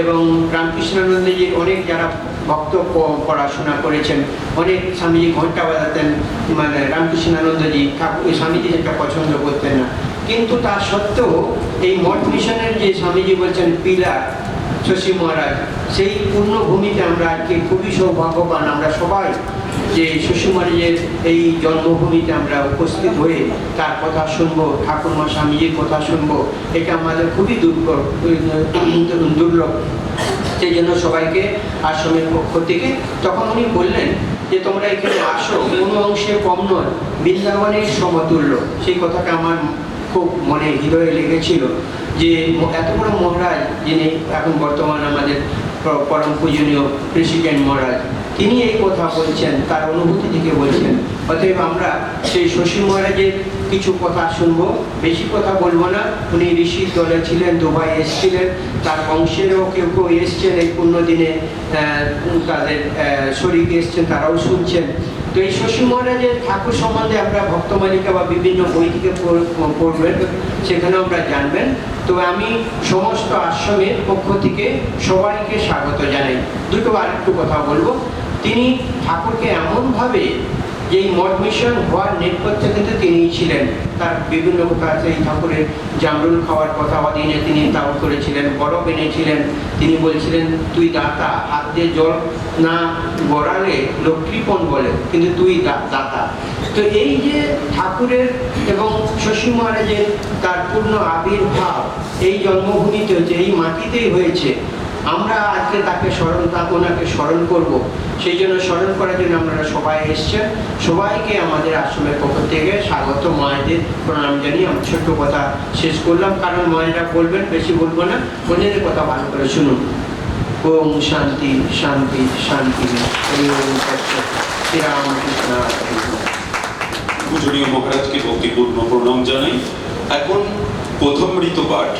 এবং রামকৃষ্ণানন্দজির অনেক যারা ভক্ত পড়াশোনা করেছেন, অনেক স্বামীজি ঘণ্টা বাজাতেন মানে রামকৃষ্ণানন্দজি ঠাকুর স্বামীজি যেটা পছন্দ করতেন না। কিন্তু তা সত্ত্বেও এই মঠ মিশনের যে স্বামীজি বলছেন পিলার শশী মহারাজ সেই পূর্ণভূমিতে আমরা আজকে খুবই সৌভাগ্যবান। আমরা সবাই যে শশী মহারাজের এই জন্মভূমিতে আমরা উপস্থিত হয়ে তার কথা শুনব, ঠাকুরমা স্বামীজির কথা শুনব, এটা আমাদের খুবই দুর্লভ দুর্লভ। সেই জন্য সবাইকে আশ্রমের পক্ষ থেকে তখন উনি বললেন যে, তোমরা এখানে আসো, কোনো অংশে কম নয়। বৃন্দাবনের সমতুল্য। সেই কথাটা আমার খুব মনে হৃদয়ে লেগেছিল যে এত বড় মহারাজ যিনি এখন বর্তমান আমাদের পরম পূজনীয় প্রেসিডেন্ট মহারাজ, তিনি এই কথা বলছেন, তার অনুভূতি থেকে বলছেন। অতএব আমরা সেই শশী মহারাজের কিছু কথা শুনব, বেশি কথা বলব না। উনি ঋষির দলে ছিলেন, দুবাই এসেছিলেন, তার বংশেরও কেউ কেউ এসছেন, এই পূর্ণ দিনে তাদের শরীর এসছেন, তারাও শুনছেন। তো এই শশী মহারাজের ঠাকুর সম্বন্ধে আমরা ভক্তমালিকা বা বিভিন্ন বই থেকে পড়বেন সেখানে আমরা জানবেন। তো আমি সমস্ত আশ্রমের পক্ষ থেকে সবাইকে স্বাগত জানাই। দুটো আরেকটু কথা বলব। তিনি ঠাকুরকে এমনভাবে যে মঠ মিশন হওয়ার নেপথ্যে ছিলেন। তার বিভিন্ন কথা আছে, এই ঠাকুরের জামরুল খাওয়ার কথা অধীনে তিনি তাও করেছিলেন, বরফ এনেছিলেন। তিনি বলছিলেন, তুই দাতা, হাত দিয়ে জল না গড়ালে লোক কৃপণ বলে, কিন্তু তুই দাতা। তো এই যে ঠাকুরের এবং শশী মহারাজের তার পূর্ণ আবির্ভাব, এই জন্মভূমিতে হয়েছে, এই মাটিতেই হয়েছে আমরা আজকে তাকে স্মরণ তা- ওনাকে স্মরণ করব। সেই জন্য স্মরণ করার জন্য আপনারা সবাই এসছেন। সবাইকে আমাদের আশ্রমের পক্ষ থেকে স্বাগত। মায়েদের প্রণাম জানিয়ে আমি ছোট্ট কথা শেষ করলাম। কারণ মায়েরা বলবেন, বেশি বলব না। বোনেদের কথা ভালো করে শুনুন। ওম শান্তি শান্তি শান্তি। পূজনীয় মহারাজকে ভক্তিপূর্ণ প্রণাম জানাই। এখন প্রথম ঋতুপাঠ।